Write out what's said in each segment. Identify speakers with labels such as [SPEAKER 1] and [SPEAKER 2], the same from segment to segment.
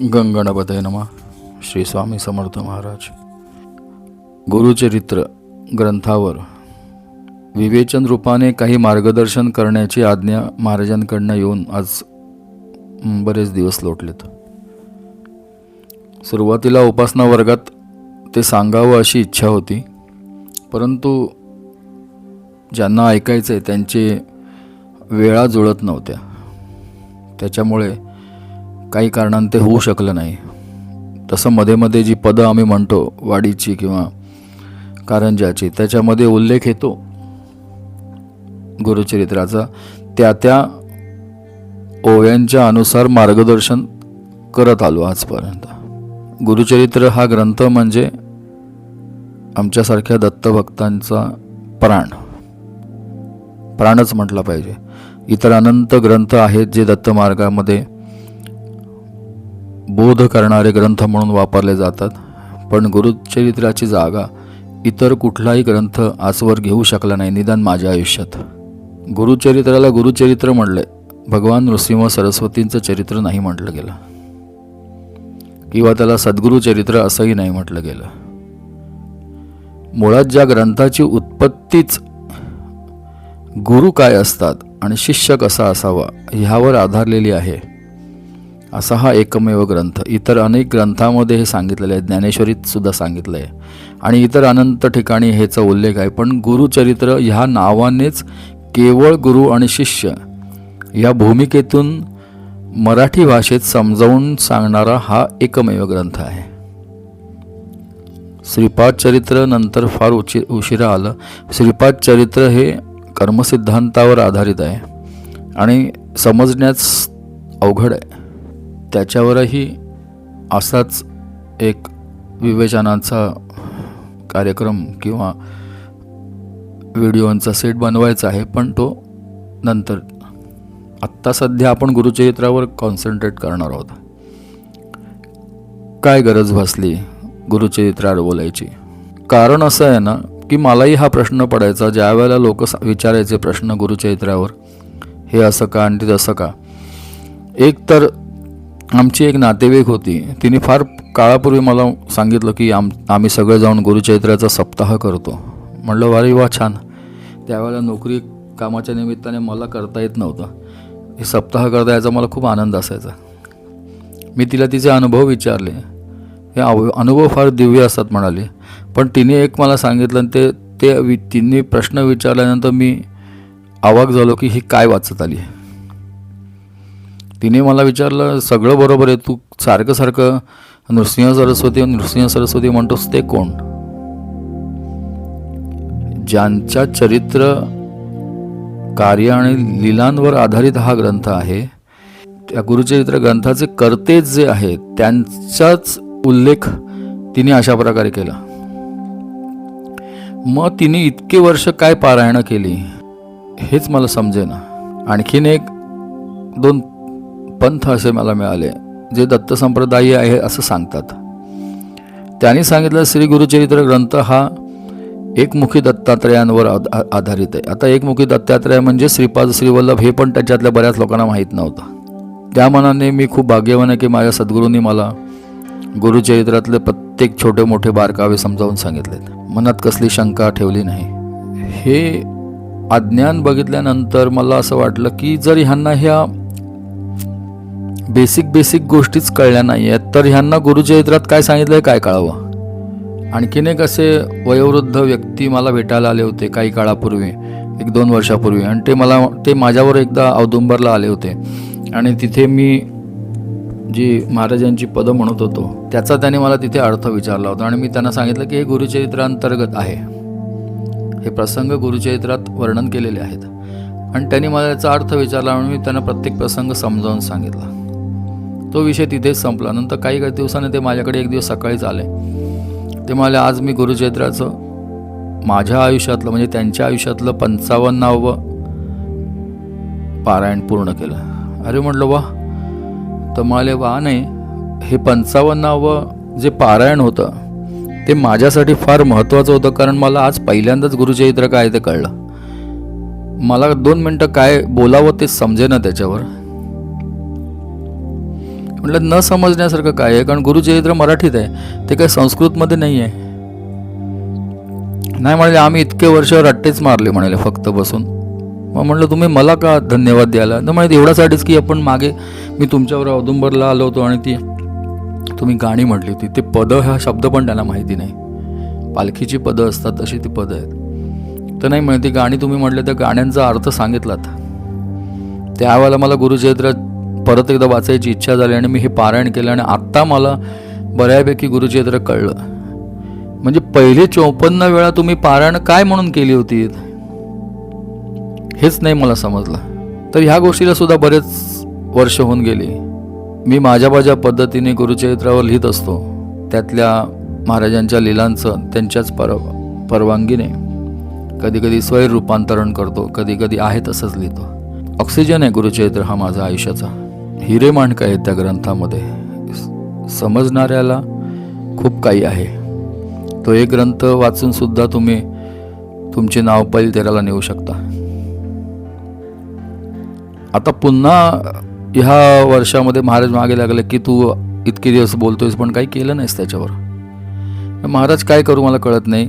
[SPEAKER 1] गंगणपते नमा. श्री स्वामी समर्थ महाराज. गुरुचरित्र ग्रंथावर. विवेचन रूपाने काही मार्गदर्शन करण्याची आज्ञा महाराजांकडनं येऊन आज बरेच दिवस लोटलेत. सुरुवातीला उपासना वर्गात ते सांगावं अशी इच्छा होती परंतु ज्यांना ऐकायचं आहे त्यांचे वेळा जुळत नव्हत्या. त्याच्यामुळे काही कारणानं ते होऊ शकलं नाही. तसं मध्ये मध्ये जी पदं आम्ही म्हणतो वाडीची किंवा कारंजाची त्याच्यामध्ये उल्लेख येतो. गुरुचरित्राचा. त्या त्या ओव्यांच्या अनुसार मार्गदर्शन करत आलो आजपर्यंत. गुरुचरित्र हा ग्रंथ म्हणजे आमच्यासारख्या दत्तभक्तांचा प्राण. प्राणच म्हटला पाहिजे. इतर अनंत ग्रंथ आहेत जे दत्त मार्गामध्ये बोध करणारे ग्रंथ म्हणून वापरले जातात पण गुरुचरित्राची जागा इतर कुठलाही ग्रंथ आजवर घेऊ शकला नाही निदान माझ्या आयुष्यात. गुरुचरित्राला गुरुचरित्र म्हणलंय भगवान नृसिंह सरस्वतींचं चरित्र नाही म्हटलं गेलं. किंवा त्याला सद्गुरुचरित्र असंही नाही म्हटलं गेलं. मुळात ज्या ग्रंथाची उत्पत्तीच गुरु काय असतात आणि शिष्य कसा असावा ह्यावर आधारलेली आहे. असा हा एकमेव ग्रंथ. इतर अनेक ग्रंथामध्ये हे सांगितलेलं आहे. ज्ञानेश्वरीत सुद्धा सांगितलं आहे. आणि इतर अनंत ठिकाणी ह्याचा उल्लेख आहे. पण गुरुचरित्र ह्या नावानेच केवळ गुरु आणि शिष्य या भूमिकेतून मराठी भाषेत समजावून सांगणारा हा एकमेव ग्रंथ आहे. श्रीपाद चरित्र नंतर फार उचि उशिरा आलं. श्रीपाद चरित्र हे कर्मसिद्धांतावर आधारित आहे. आणि समजण्यास अवघड आहे. त्याच्यावरही असाच एक विवेचनाचा कार्यक्रम किंवा व्हिडिओंचा सेट बनवायचा आहे पण तो नंतर. आत्ता सध्या आपण गुरुचरित्रावर कॉन्सन्ट्रेट करणार आहोत. काय गरज भासली गुरुचरित्रावर बोलायची? कारण असं आहे ना की मलाही हा प्रश्न पडायचा ज्या वेळेला लोक विचारायचे प्रश्न गुरुचरित्रावर हे असं का आणि तसं का? एक तर आमची एक नातेवाईक होती. तिने फार काळापूर्वी मला सांगितलं की आम आम्ही सगळे जाऊन गुरुचैत्र्याचा सप्ताह करतो. म्हणलं वारे वा छान. त्यावेळेला नोकरी कामाच्या निमित्ताने मला करता येत नव्हतं. हे सप्ताह करता यायचा मला खूप आनंद असायचा. मी तिला तिचे अनुभव विचारले. हे अव अनुभव फार दिव्य असतात म्हणाले. पण तिने एक मला सांगितलं आणि ते ते वि तिने प्रश्न विचारल्यानंतर मी आवाक झालो की ही काय वाचत आली तिने मला विचारलं सगळं बरोबर आहे तू सारखं सारखं नृसिंह सरस्वती नृसिंह सरस्वती म्हणतोस ते कोण? ज्यांच्या चरित्र कार्य आणि लिलांवर आधारित हा ग्रंथ आहे त्या गुरुचरित्र ग्रंथाचे कर्तेच जे आहेत त्यांचाच उल्लेख तिने अशा प्रकारे केला. मग तिने इतके वर्ष काय पारायणं केली हेच मला समजेना. आणखीन एक दोन पंथ असे मला मिळाले जे दत्त संप्रदायी आहे असं सांगतात. त्यांनी सांगितलं श्री गुरुचरित्र ग्रंथ हा एकमुखी दत्तात्रयांवर आधारित आहे. आता एकमुखी दत्तात्रय म्हणजे श्रीपाद श्रीवल्लभ हे पण त्याच्यातल्या बऱ्याच लोकांना माहीत नव्हतं. त्या मनाने मी खूप भाग्यवान आहे की माझ्या सद्गुरूंनी मला गुरुचरित्रातले प्रत्येक छोटे मोठे बारकावे समजावून सांगितलेत. मनात कसली शंका ठेवली नाही. हे अज्ञान बघितल्यानंतर मला असं वाटलं की जर ह्यांना ह्या बेसिक बेसिक गोष्टीच कळल्या नाही आहेत तर ह्यांना गुरुचरित्रात काय सांगितलं आहे काय कळावं? आणखीन एक असे वयोवृद्ध व्यक्ती मला भेटायला आले होते काही काळापूर्वी एक दोन वर्षापूर्वी. आणि ते मला ते माझ्यावर एकदा औदुंबरला आले होते. आणि तिथे मी जी महाराजांची पदं म्हणत होतो त्याचा त्याने मला तिथे अर्थ विचारला होता. आणि मी त्यांना सांगितलं की हे गुरुचरित्रांतर्गत आहे. हे प्रसंग गुरुचरित्रात वर्णन केलेले आहेत. आणि त्यांनी मला याचा अर्थ विचारला म्हणून मी त्यांना प्रत्येक प्रसंग समजावून सांगितला. तो विषय तिथेच संपला. नंतर काही काही दिवसांनी ते माझ्याकडे एक दिवस सकाळीच आले. ते म्हणाले आज मी गुरुचरित्राचं माझ्या आयुष्यातलं म्हणजे त्यांच्या आयुष्यातलं पंचावन्नावं पारायण पूर्ण केलं. अरे म्हटलं वा तर म्हणाले वा नाही. हे पंचावन्नावं जे पारायण होतं ते माझ्यासाठी फार महत्त्वाचं होतं कारण मला आज पहिल्यांदाच गुरुचरित्र काय ते कळलं. मला दोन मिनटं काय बोलावं ते समजेना त्याच्यावर. म्हटलं न समजण्यासारखं काय आहे? कारण गुरुचरित्र मराठीत आहे. ते काय संस्कृतमध्ये नाही आहे. नाही म्हणाले आम्ही इतके वर्ष रट्टेच मारले म्हणाले फक्त बसून. मग म्हटलं तुम्ही मला का धन्यवाद द्यायला? तर म्हणजे एवढ्यासाठीच की आपण मागे मी तुमच्यावर औदुंबरला आलो होतो आणि ती तुम्ही गाणी म्हटली होती. ते पदं हा शब्द पण त्यांना माहिती नाही. पालखीची पदं असतात तशी ती पदं आहेत. तर नाही म्हणे ती गाणी तुम्ही म्हटले त्या गाण्यांचा अर्थ सांगितलात. त्यावेळेला मला गुरुचरित्रात परत एकदा वाचायची इच्छा झाली आणि मी हे पारायण केलं आणि आत्ता मला बऱ्यापैकी गुरुचरित्र कळलं. म्हणजे पहिले चौपन्न वेळा तुम्ही पारायण काय म्हणून केली होती? हेच नाही मला समजलं. तर ह्या गोष्टीला सुद्धा बरेच वर्ष होऊन गेली. मी माझ्या माझ्या पद्धतीने गुरुचरित्रावर लिहित असतो. त्यातल्या महाराजांच्या लिलांचं त्यांच्याच पर परवानगीने. कधी कधी रूपांतरण करतो कधी कधी आहे तसंच लिहितो. ऑक्सिजन आहे गुरुचरित्र हा माझा आयुष्याचा. हिरे मांडक आहेत त्या ग्रंथामध्ये समजणाऱ्याला खूप काही आहे. तो एक ग्रंथ वाचूनसुद्धा तुम्ही तुमचे नाव पैल तेराला नेऊ शकता. आता पुन्हा ह्या वर्षामध्ये महाराज मागे लागले की तू इतके दिवस बोलतोयस पण काही केलं नाहीस त्याच्यावर. महाराज काय करू मला कळत नाही.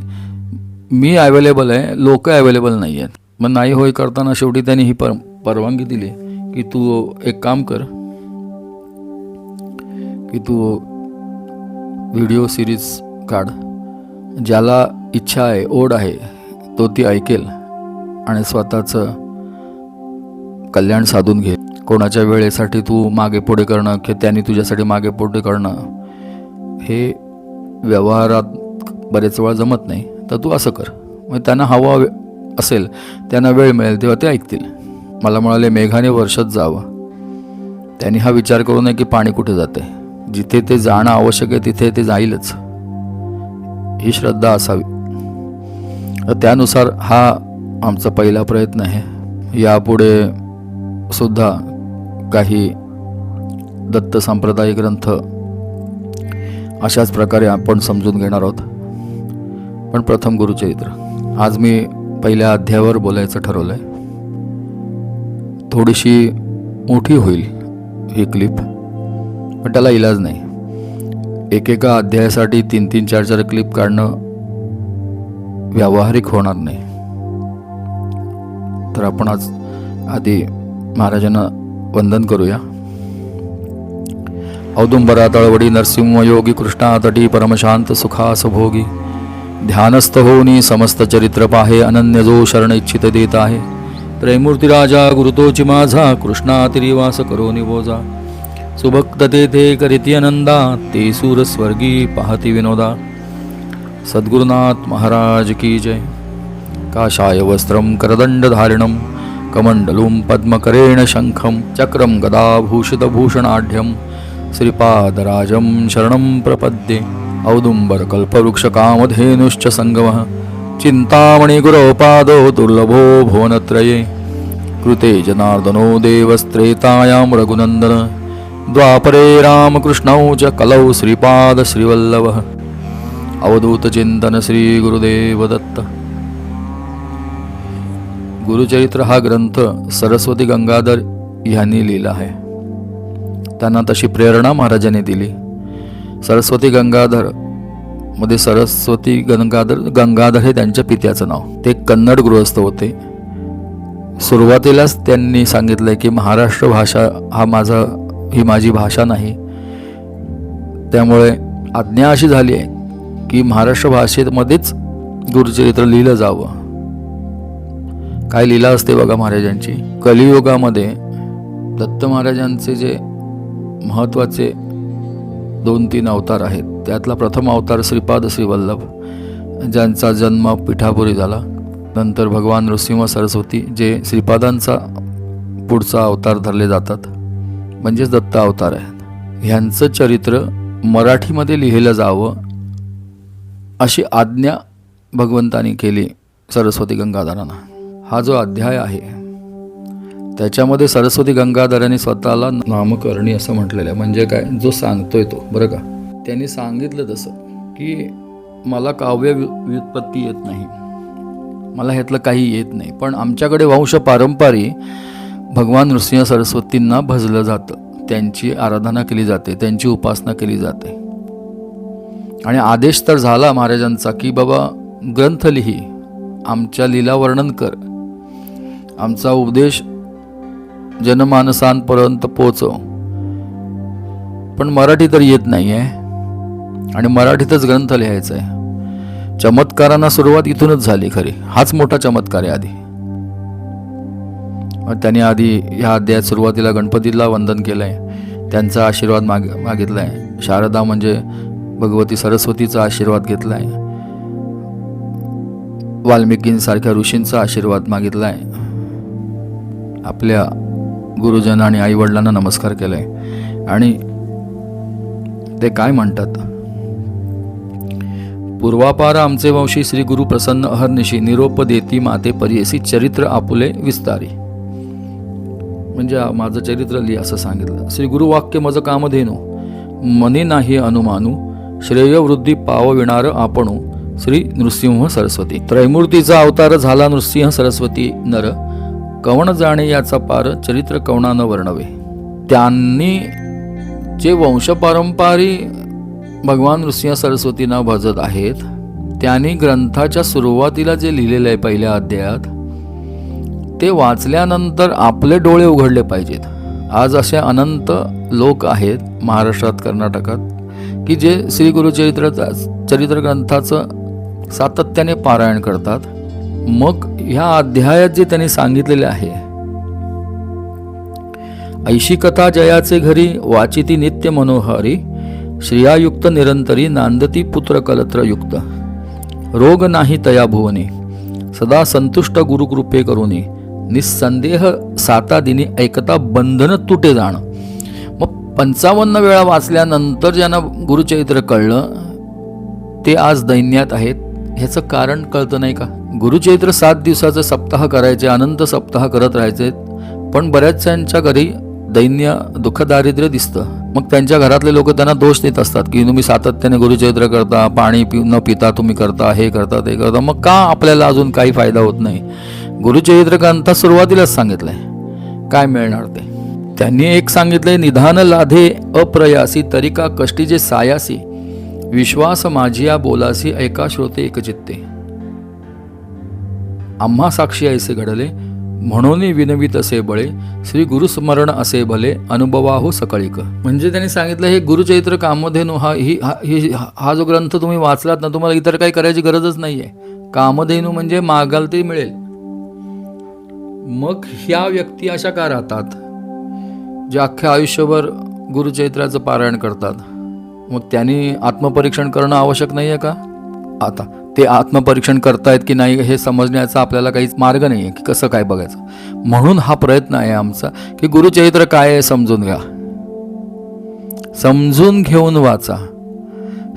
[SPEAKER 1] मी अवेलेबल आहे लोक अवेलेबल नाही आहेत मग नाही होय करताना शेवटी त्यांनी ही पर परवानगी दिली की तू एक काम कर की तू व्हिडिओ सिरीज काढ. ज्याला इच्छा आहे ओढ आहे तो ती ऐकेल आणि स्वतःचं कल्याण साधून घे कोणाच्या वेळेसाठी तू मागे पुढे करणं किंवा त्यांनी तुझ्यासाठी मागे पुढे करणं हे व्यवहारात बरेच वेळा जमत नाही. तर तू असं कर. मग त्यांना हवा असेल त्यांना वेळ मिळेल तेव्हा ते ऐकतील. मला म्हणाले मेघाने वर्षात जावं. त्यांनी हा विचार करू नये की पाणी कुठे जाते. जिथे ते जाणं आवश्यक आहे तिथे ते जाईलच. ही श्रद्धा असावी. तर त्यानुसार हा आमचा पहिला प्रयत्न आहे. यापुढे सुद्धा काही दत्त सांप्रदायिक ग्रंथ अशाच प्रकारे आपण समजून घेणार आहोत. पण प्रथम गुरुचरित्र आज मी पहिल्या अध्यायावर बोलायचं ठरवलं आहे थोडीशी मोठी होईल ही क्लिप पण त्याला इलाज नाही. एकेका अध्यायासाठी तीन तीन चार चार क्लिप काढणं व्यावहारिक होणार नाही. तर आपण आज आधी महाराजांना वंदन करूया. औदुंबरा तळवडी नरसिंह योगी कृष्णा तटी परमशांत सुखास भोगी ध्यानस्थ होनी समस्त चरित्र पाहे अनन्य जो शरण इच्छित देत आहे त्रैमूर्ती राजा गुरुतोची माझा कृष्णा तिरिवास करो निवोजा सुभक्त तेथे करीती आनंदा ते सूर स्वर्गी पाहती विनोदा सद्गुरुनाथ महाराज की जय। काषाय वस्त्रं करदण्डधारिणं कमण्डलुं पद्मकरेण शङ्खं चक्रं गदाभूषितभूषणाढ्यं श्रीपादराजं शरणं प्रपद्ये। औदुम्बरकल्पवृक्षकामधेनुश्च सङ्गमः चिन्तामणिगुरोपादो दुर्लभो भुवनत्रये। कृते जनार्दनो देवस्त्रेतायां रघुनन्दन। द्वापरे रामकृष्णौ च कलौ श्रीपाद श्रीवल्लभः। श्री श्रीगुरुदेवदत्त गुरुचरित्र हा ग्रंथ सरस्वती गंगाधर यांनी लिहिला आहे. त्यांना तशी प्रेरणा महाराजांनी दिली. सरस्वती गंगाधरमध्ये सरस्वती गंगाधर गंगाधर हे त्यांच्या पित्याचं नाव. ते कन्नड गृहस्थ होते. सुरुवातीलाच त्यांनी सांगितलंय की महाराष्ट्र भाषा हा माझा ही माझी भाषा नाही. त्यामुळे आज्ञा अशी झाली आहे की महाराष्ट्र भाषेमध्येच गुरुचरित्र लिहिलं जावं. काय लिहिलं असते बघा महाराजांची. कलियुगामध्ये दत्त महाराजांचे जे महत्त्वाचे दोन तीन अवतार आहेत त्यातला प्रथम अवतार श्रीपाद श्रीवल्लभ ज्यांचा जन्म पिठापुरी झाला. नंतर भगवान नृसिंह सरस्वती जे श्रीपादांचा पुढचा अवतार धरले जातात. म्हणजेच दत्त अवतार आहेत. ह्यांचं चरित्र मराठीमध्ये लिहिलं जावं अशी आज्ञा भगवंतानी केली सरस्वती गंगाधरांना. हा जो अध्याय आहे त्याच्यामध्ये सरस्वती गंगाधरांनी स्वतःला नामकर्णी असं म्हटलेलं आहे. म्हणजे काय? जो सांगतोय तो. बरं का? त्यांनी सांगितलं तसं की मला काव्य व्युत्पत्ती येत नाही. मला ह्यातलं काही येत नाही. पण आमच्याकडे वंश पारंपरिक भगवान नृसिंह सरस्वतींना भजलं जातं. त्यांची आराधना केली जाते त्यांची उपासना केली जाते. आणि आदेश तर झाला महाराजांचा की बाबा ग्रंथ लिही आमच्या लीला वर्णन कर. आमचा उपदेश जनमानसांपर्यंत पोचव. पण मराठी तर येत नाही आहे आणि मराठीतच ग्रंथ लिहायचा आहे चमत्कारांना सुरुवात इथूनच झाली खरी. हाच मोठा चमत्कार आहे आधी. त्यांनी आधी ह्या अध्यायात सुरुवातीला गणपतीला वंदन केलं आहे त्यांचा आशीर्वाद माग मागितला आहे शारदा म्हणजे भगवती सरस्वतीचा आशीर्वाद घेतला आहे वाल्मिकींसारख्या ऋषींचा आशीर्वाद मागितला आहे आपल्या गुरुजन आणि आईवडिलांना नमस्कार केला आहे आणि ते काय म्हणतात? पूर्वापार आमचे वंशी श्री गुरु प्रसन्न अहर्निशी निरोप देती माते परियसी चरित्र आपुले विस्तारी. म्हणजे माझं चरित्र लिहि असं सांगितलं. श्री गुरु वाक्य कामधेनू कामधेनु मनी नाही अनुमानू श्रेय वृद्धी आपणू श्री नृसिंह सरस्वती. त्रैमूर्तीचा अवतार झाला नृसिंह सरस्वती नर कवण जाणे याचा पार चरित्र कवणानं वर्णवे? त्यांनी जे वंशपारंपारी भगवान नृसिंह सरस्वतींना भजत आहेत त्यांनी ग्रंथाच्या सुरुवातीला जे लिहिलेलं आहे पहिल्या अध्यायात ते वाचल्यानंतर आपले डोळे उघडले पाहिजेत. आज असे अनंत लोक आहेत महाराष्ट्रात कर्नाटकात की जे श्री गुरुचरित्र चरित्र ग्रंथाचं सातत्याने पारायण करतात. मग ह्या अध्यायात जे त्यांनी सांगितलेले आहे ऐशी कथा जयाचे घरी वाचिती नित्य मनोहरी श्रियायुक्त निरंतरी नांदती पुत्रकलत्रयुक्त रोग नाही तया भुवनी सदा संतुष्ट गुरुकृपे करुनी. निस्संदेह साता दिनी ऐकता बंधन तुटे जाणं. मग पंचावन्न वेळा वाचल्यानंतर ज्यांना गुरुचरित्र कळलं ते आज दैन्यात आहेत. ह्याचं कारण कळतं नाही का? गुरुचरित्र सात दिवसाचं सप्ताह करायचे अनंत सप्ताह करत राहायचे पण बऱ्याचशांच्या घरी दैन्य दुःखदारिद्र्य दिसतं. मग त्यांच्या घरातले लोक त्यांना दोष देत असतात की तुम्ही सातत्याने गुरुचरित्र करता पाणी पि न पिता तुम्ही करता हे करता ते करता. मग का आपल्याला अजून काही फायदा होत नाही? गुरुचरित्र ग्रंथात सुरुवातीलाच सांगितलंय. काय मिळणार ते? त्यांनी एक सांगितलंय निधान लाधे अप्रयासी तरिका कष्टीचे सायासी? विश्वास माझिया बोलासी ऐका श्रोते एकचित्ते आम्हा साक्षी ऐसे घडले म्हणून विनवीत असे बळे श्री गुरुस्मरण असे भले अनुभवाहो सकळीक. म्हणजे त्यांनी सांगितलं हे गुरुचरित्र कामधेनू हा ही हा ही हा जो ग्रंथ तुम्ही वाचलात ना तुम्हाला इतर काही करायची गरजच नाही आहे कामधेनू म्हणजे मागाल ते मिळेल. मग ह्या व्यक्ती अशा का राहतात? जे अख्ख्या आयुष्यभर गुरुचरित्राचं पारायण करतात. मग त्यांनी आत्मपरीक्षण करणं आवश्यक नाही आहे का? आता ते आत्मपरीक्षण करतायत की नाही हे समजण्याचा आपल्याला काहीच मार्ग नाही आहे की कसं काय बघायचं? म्हणून हा प्रयत्न आहे आमचा की गुरुचरित्र काय आहे समजून घ्या. समजून घेऊन वाचा.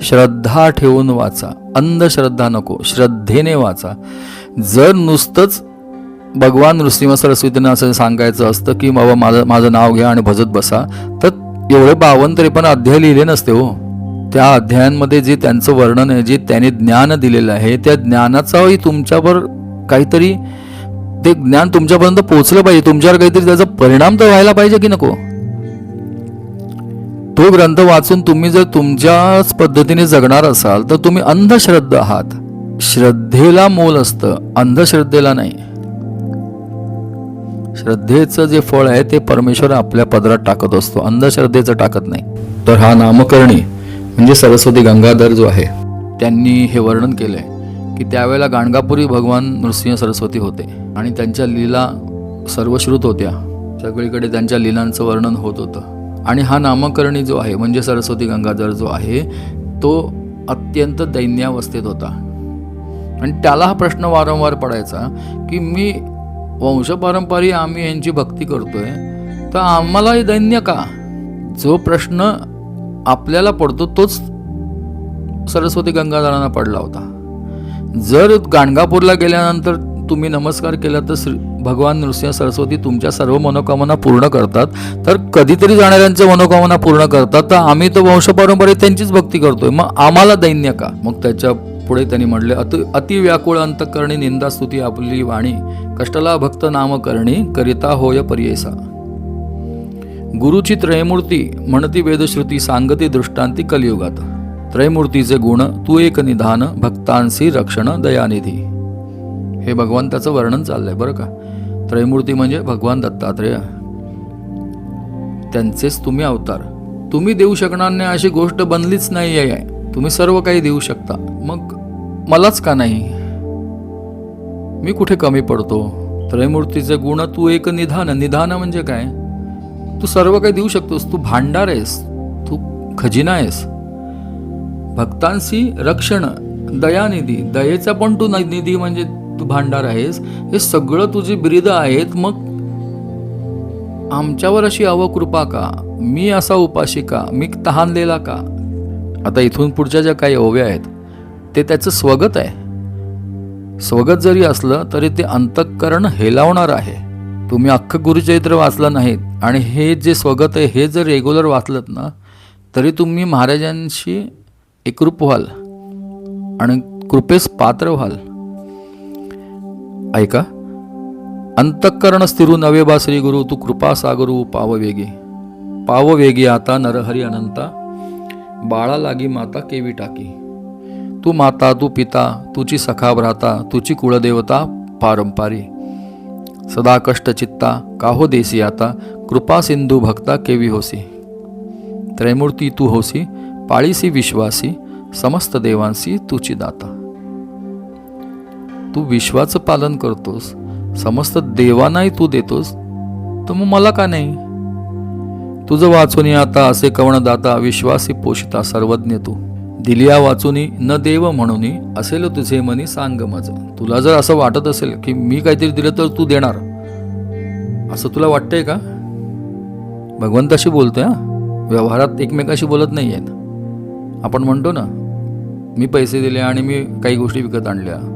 [SPEAKER 1] श्रद्धा ठेवून वाचा. अंधश्रद्धा नको. श्रद्धेने वाचा. जर नुसतंच भगवान नृसिंह सरस्वतींना असं सांगायचं असतं की बाबा माझं माझं नाव घ्या आणि भजत बसा. तर एवढे बावन्न पण अध्याय लिहिले नसते हो. त्या अध्यायांमध्ये जे त्यांचं वर्णन आहे जे त्याने ज्ञान दिलेलं आहे त्या ज्ञानाचाही तुमच्यावर काहीतरी ते ज्ञान तुमच्यापर्यंत पोहोचलं पाहिजे. तुमच्यावर काहीतरी त्याचा परिणाम तर व्हायला पाहिजे की नको? तो ग्रंथ वाचून तुम्ही जर तुमच्याच पद्धतीने जगणार असाल तर तुम्ही अंधश्रद्धा आहात. श्रद्धेला मोल असतं अंधश्रद्धेला नाही. श्रद्धेचं जे फळ आहे ते परमेश्वर आपल्या पदरात टाकत असतो. अंधश्रद्धेचं टाकत नाही. तर हा नामकरणी म्हणजे सरस्वती गंगाधर जो आहे त्यांनी हे वर्णन केलंय की त्यावेळेला गाणगापुरी भगवान नृसिंह सरस्वती होते आणि त्यांच्या लीला सर्वश्रुत होत्या. सगळीकडे त्यांच्या लीलांचं वर्णन होत होतं. आणि हा नामकरणी जो आहे म्हणजे सरस्वती गंगाधर जो आहे तो अत्यंत दैन्यावस्थेत होता. आणि त्याला हा प्रश्न वारंवार पडायचा की मी वंशपारंपरी आम्ही यांची भक्ती करतोय. तर आम्हालाही दैन्य का? जो प्रश्न आपल्याला पडतो तोच सरस्वती गंगाधरांना पडला होता. जर गाणगापूरला गेल्यानंतर तुम्ही नमस्कार केला तर श्री भगवान नृसिंह सरस्वती तुमच्या सर्व मनोकामना पूर्ण करतात. तर कधीतरी जाणाऱ्यांच्या मनोकामना पूर्ण करतात. तर आम्ही तर वंशपारंपरेत त्यांचीच भक्ती करतोय. मग आम्हाला दैन्य का? मग त्याच्या पुढे त्यांनी म्हटले अति अति व्याकुळ अंतकरणी निंदा स्तुती आपली वाणी कष्टला भक्त नाम करणी करिता होय पर्येसा. गुरुची त्रयमूर्ती म्हणती वेदश्रुती सांगती दृष्टांती कलियुगात. त्रयमूर्तीचे गुण तू एक निधान भक्तांसी रक्षण दयानिधी. हे भगवंताचं वर्णन चाललंय बरं का? त्रयमूर्ती म्हणजे भगवान दत्तात्रेय. त्यांचेच तुम्ही अवतार. तुम्ही देऊ शकणार नाही अशी गोष्ट बनलीच नाही आहे तुम्ही सर्व काही देऊ शकता. मग मलाच का नाही? मी कुठे कमी पडतो? त्रयमूर्तीचे गुण तू एक निधान. निधान म्हणजे काय? तू सर्व काही देऊ शकतोस. तू भांडार आहेस. तू खजिना आहेस. भक्तांशी रक्षण दयानिधी. दयेचा पण तू निधी म्हणजे तू भांडार आहेस. हे सगळं तुझी ब्रिद आहेत. मग आमच्यावर अशी अवकृपा का? मी असा उपाशी का? मी तहानलेला का? आता इथून पुढच्या ज्या काही ओव्या आहेत ते त्याचं स्वगत आहे. स्वगत जरी असलं तरी ते अंतःकरण हेलावणार आहे. तुम्ही अख्खं गुरुचरित्र वाचलं नाहीत आणि हे जे स्वगत आहे हे जर रेग्युलर वाचलत ना तरी तुम्ही महाराजांशी एकरूप व्हाल. आणि कृपेस पात्र व्हाल. ऐका. अंतःकरण स्थिरू नवे बा श्री गुरु तू कृपा सागरू पाववेगी. पाववेगी आता नरहरी अनंता. बाळा लागी माता केवी टाकी. तू माता तू पिता तुझी सखा भ्राता तुझी कुळदेवता पारंपारी. सदा कष्ट चित्ता काहो देसी आता कृपा सिंधू भक्ता केवी होसी. त्रैमूर्ती तू होसी पाळीसी विश्वासी समस्त देवांसी तुची दाता. तू विश्वाचं पालन करतोस समस्त देवांनाही तू देतोस तर मग मला का नाही? तुझं वाचूनी आता असे कवण दाता विश्वासी पोषिता सर्वज्ञ तू. दिलिया वाचुनी न देव म्हणून असेल तुझे मनी सांग मज तुला जर असं वाटत असेल की मी काहीतरी दिलं तर तू देणार. असं तुला वाटतंय का? भगवंताशी बोलतोय हा. व्यवहारात एकमेकाशी बोलत नाही आहेत. आपण म्हणतो ना मी पैसे दिले आणि मी काही गोष्टी विकत आणल्या.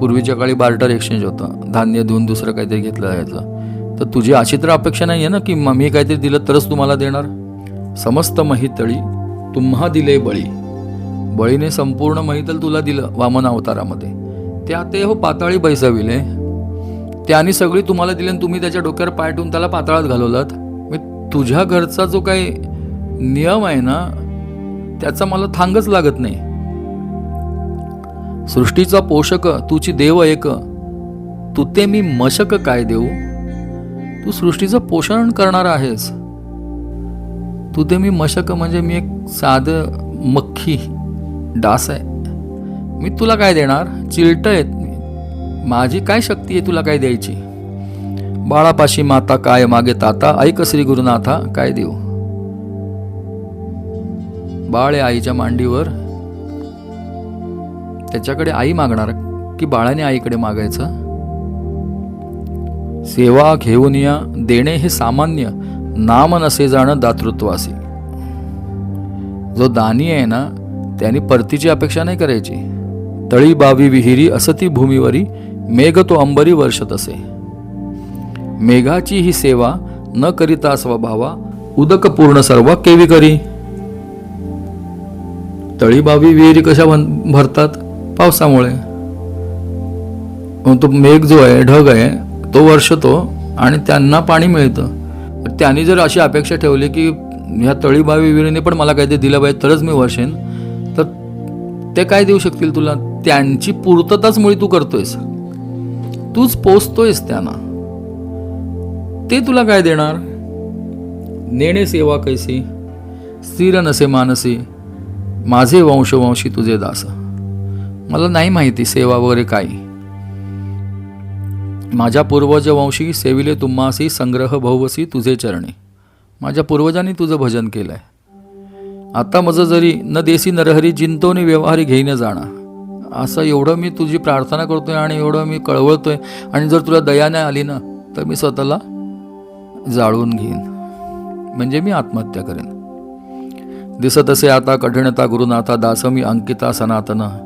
[SPEAKER 1] पूर्वीच्या काळी बार्टर एक्सचेंज होतं. धान्य देऊन दुसरं काहीतरी घेतलं जायचं. तर तुझी अशी तर अपेक्षा नाही आहे ना की मी काहीतरी दिलं तरच तुम्हाला देणार? समस्त महितळी तुम्हा दिले बळी. बळीने संपूर्ण महितल तुला दिलं वामन अवतारामध्ये. त्या ते हो पाताळी बैसविले. त्याने सगळी तुम्हाला दिली आणि तुम्ही त्याच्या डोक्यावर पाय ठेवून त्याला पाताळात घालवलात. मी तुझ्या घरचा जो काही नियम आहे ना त्याचा मला थांगच लागत नाही. सृष्टीचा पोषक तुची देव एक. तू ते मी मशक काय देऊ? तू सृष्टीचं पोषण करणार आहेस. तू ते मी मशक म्हणजे मी एक साध मक्खी डास आहे. मी तुला काय देणार? चिलट आहेत मी. माझी काय शक्ती आहे तुला काय द्यायची? बाळापाशी माता काय मागे ताता? ऐक श्री गुरुनाथा काय देऊ? बाळ आहे आईच्या मांडीवर. त्याच्याकडे आई मागणार की बाळाने आईकडे मागायचं? सेवा घेऊन या देणे हे सामान्य नाम नसे जाणं दातृत्व असे. जो दानी आहे ना त्याने परतीची अपेक्षा नाही करायची. तळी बावी विहिरी असती भूमीवरी मेघ तो अंबरी वर्षत असे. मेघाची ही सेवा न करिता स्वभावा उदक पूर्ण सर्व केवी करी. तळीबावी विहिरी कशा भरतात? पावसामुळे. तो मेघ जो आहे ढग आहे तो वर्षतो आणि त्यांना पाणी मिळतं. त्यांनी जर अशी अपेक्षा ठेवली की ह्या तळीबावी विहिरीने पण मला काहीतरी दिलं पाहिजे तरच मी वर्षेन तर ते काय देऊ शकतील तुला? त्यांची पूर्तताच मुळी तू करतोयस. तूच पोचतोयस त्यांना. ते तुला काय देणार? नेणे सेवा कैसी स्थिर नसे मानसी माझे वंशवंशी तुझे दास. मला नाही माहिती सेवा वगैरे काही माझ्या पूर्वजवंशी सेविले तुम्हासी संग्रह बहुवसी तुझे चरणे. माझ्या पूर्वजांनी तुझं भजन केलं आहे आता माझं जरी न देसी नरहरी जिंतोनी व्यवहारी घेईन जाणं. असं एवढं मी तुझी प्रार्थना करतोय आणि एवढं मी कळवळतोय आणि जर तुला दया नाही आली ना तर मी स्वतःला जाळून घेईन. म्हणजे मी आत्महत्या करेन. दिसत असे आता कठीणता गुरुनाथा दासमी अंकिता सनातन.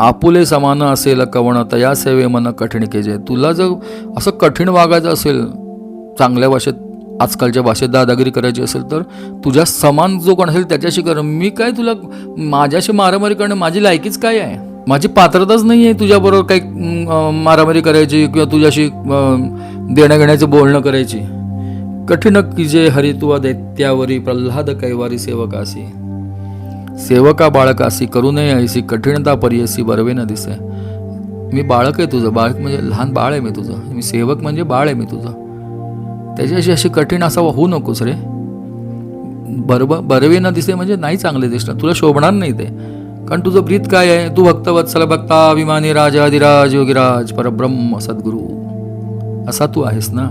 [SPEAKER 1] आपुले समान असेल कवण तया सेवे मन कठीण केजे. तुला जर असं कठीण वागायचं असेल चांगल्या भाषेत आजकालच्या भाषेत दादागिरी करायची असेल तर तुझ्या समान जो कोण असेल त्याच्याशी कर. मी काय तुला माझ्याशी मारामारी करणं माझी लायकीच काय आहे? माझी पात्रताच नाही आहे तुझ्याबरोबर काही मारामारी करायची किंवा तुझ्याशी देण्याघेण्याचं बोलणं करायची. कठीण किजे हरित्वा दैत्यावरी प्रल्हाद कैवारी सेवकासी. सेवका बाळकासी करू नये ऐसी कठीणता परियसी बरवे न दिसे. मी बाळक आहे तुझं बाळक म्हणजे लहान बाळ आहे मी तुझं. मी सेवक म्हणजे बाळ आहे मी तुझं. त्याच्याशी अशी कठीण असा होऊ नकोस रे. बरब बरवे न दिसे म्हणजे नाही चांगले दिसणार. तुला शोभणार नाही ते. कारण तुझं ब्रीत काय आहे? तू भक्तवत्सल भक्ता अभिमानी राजाधिराज योगिराज परब्रह्म सद्गुरू. असा तू आहेस ना?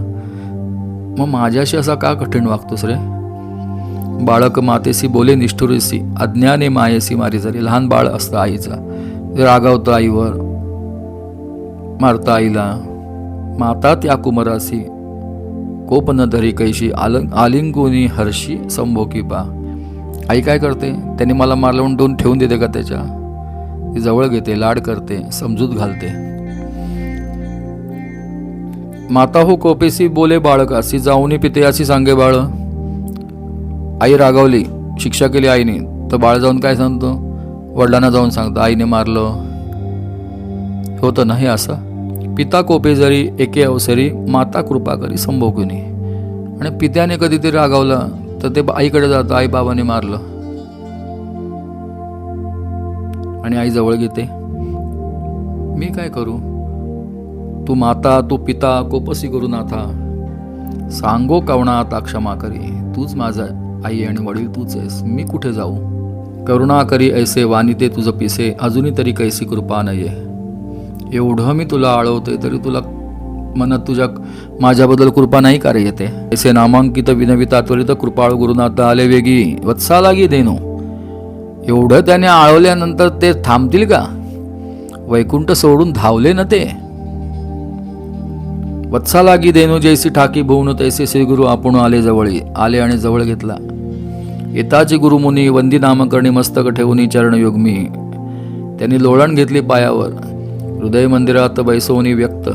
[SPEAKER 1] मग माझ्याशी असा का कठीण वागतोस रे? बाळक मातेसी बोले निष्ठुरेसी अज्ञाने मायेसी मारी जरी लहान बाळ असतं आईचं. रागावतं आईवर मारतं आईला. माता त्या कुमरासी कोपन धरी कैशी आल आलिंगुनी हर्षी संभोकी पा. आई काय करते? त्याने मला मारलं म्हणून दोन ठेवून देते का त्याच्या? ती जवळ घेते लाड करते समजूत घालते. माता हो कोपेसी बोले बाळक असी जाऊनी पिते अशी सांगे बाळ. आई रागावली शिक्षा केली आईने. तर बाळ जाऊन काय सांगतो? वडिलांना जाऊन सांगतो आईने मारलं. होतं नाही असं? पिता कोपे जरी एके अवसरी माता कृपा करी संभोगुनी. आणि पित्याने कधीतरी रागावलं तर ते आईकडे जातं आई बाबाने मारलं. आणि आई जवळ घेते मी काय करू? तू माता तू पिता कोपसी करू नाथा. सांगो कवणा आता क्षमा करी. तूच माझा आई आणि वडील तूच आहेस. मी कुठे जाऊ? करुणा करी ऐसे वानिते तुझं पिसे. अजूनही तरी कैसी कृपा नाही आहे एवढं मी तुला आळवते तरी तुला मनात तुझ्या माझ्याबद्दल कृपा नाही का रे येते? ऐसे नामांकित विनविता त्वरित कृपाळ गुरुनाथ आले वेगी. वत्सा लागी देनो एवढं त्याने आळवल्यानंतर ते थांबतील का? वैकुंठ सोडून धावले ना ते? वत्सा लागी जैसी ठाकी भुवन तैसे श्री गुरु आपण आले जवळी आले आणि जवळ घेतला. येताची गुरुमुनी वंदी नामकर्णी मस्तक ठेवून चरण त्यांनी लोळण घेतली पायावर. हृदय मंदिरात बैसवणी व्यक्त.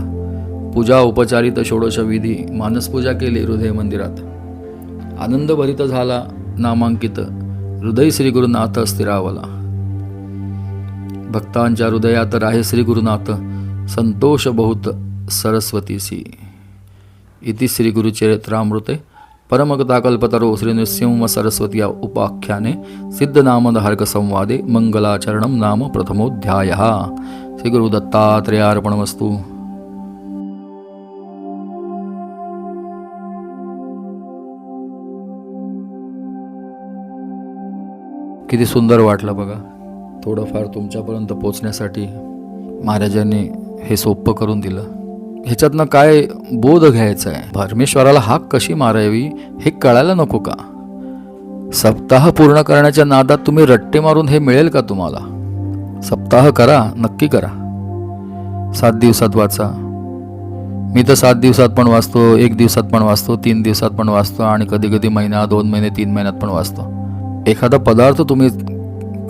[SPEAKER 1] पूजा उपचारित षोडश विधी. मानसपूजा केली हृदय मंदिरात. आनंद भरित झाला नामांकित. हृदय श्री गुरुनाथ स्थिरावला. भक्तांच्या हृदयात राहे श्री गुरुनाथ. संतोष बहुत. सरस्वतीसी इति श्री गुरुचरित्रामृते परमगताकल्पतरो श्री नृसिंह सरस्वती उपाख्याने सिद्धनामधारक संवादे मंगलाचरणं नाम प्रथमोऽध्यायः। श्री गुरुदत्तात्रेयार्पणमस्तु किती सुंदर वाटलं बघा. थोडंफार तुमच्यापर्यंत पोचण्यासाठी महाराजांनी हे सोपं करून दिलं. ह्याच्यातनं काय बोध घ्यायचा आहे? परमेश्वराला हाक कशी मारावी हे कळायला नको का? सप्ताह पूर्ण करण्याच्या नादात तुम्ही रट्टे मारून हे मिळेल का तुम्हाला? सप्ताह करा नक्की करा. सात दिवसात वाचा. मी तर सात दिवसात पण वाचतो एक दिवसात पण वाचतो तीन दिवसात पण वाचतो आणि कधी कधी महिना दोन महिने तीन महिन्यात पण वाचतो. एखादा पदार्थ तुम्ही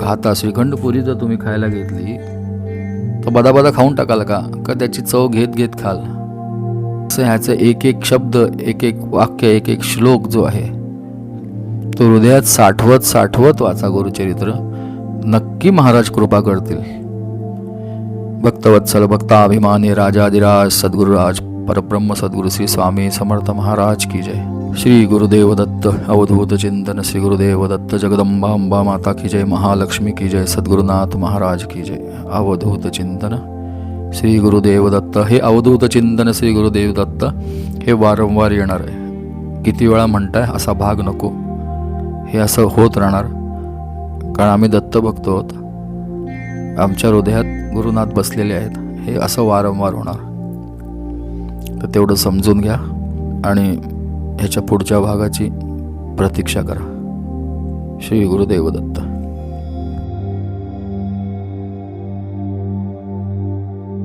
[SPEAKER 1] खाता श्रीखंड पुरी जर तुम्ही खायला घेतली तो बदाबदा खाऊन टाकाल का? का त्याची चव घेत घेत खाल? असं ह्याचं एक एक शब्द एक एक वाक्य एक एक श्लोक जो आहे तो हृदयात साठवत साठवत वाचा गुरुचरित्र. नक्की महाराज कृपा करतील. भक्तवत्सल भक्ताभिमानी राजाधिराज सद्गुरुराज परब्रह्म सद्गुरु श्री स्वामी समर्थ महाराज की जय. श्री गुरुदेव दत्त अवधूत चिंतन श्री गुरुदेव दत्त जगदंबा अंबा माता की जय महालक्ष्मी की जय सद्गुरुनाथ महाराज की जय। अवधूत चिंतन श्री गुरुदेव दत्त हे अवधूत चिंतन श्री गुरुदेव दत्त हे वारंवार येणार आहे. किती वेळा म्हणताय असा भाग नको. हे असं होत राहणार कारण आम्ही दत्त भक्त आहोत. आमच्या हृदयात गुरुनाथ बसलेले आहेत हे असं वारंवार होणार. तर तेवढं समजून घ्या आणि ह्याच्या पुढच्या भागाची प्रतीक्षा करा. श्री गुरुदेवदत्त.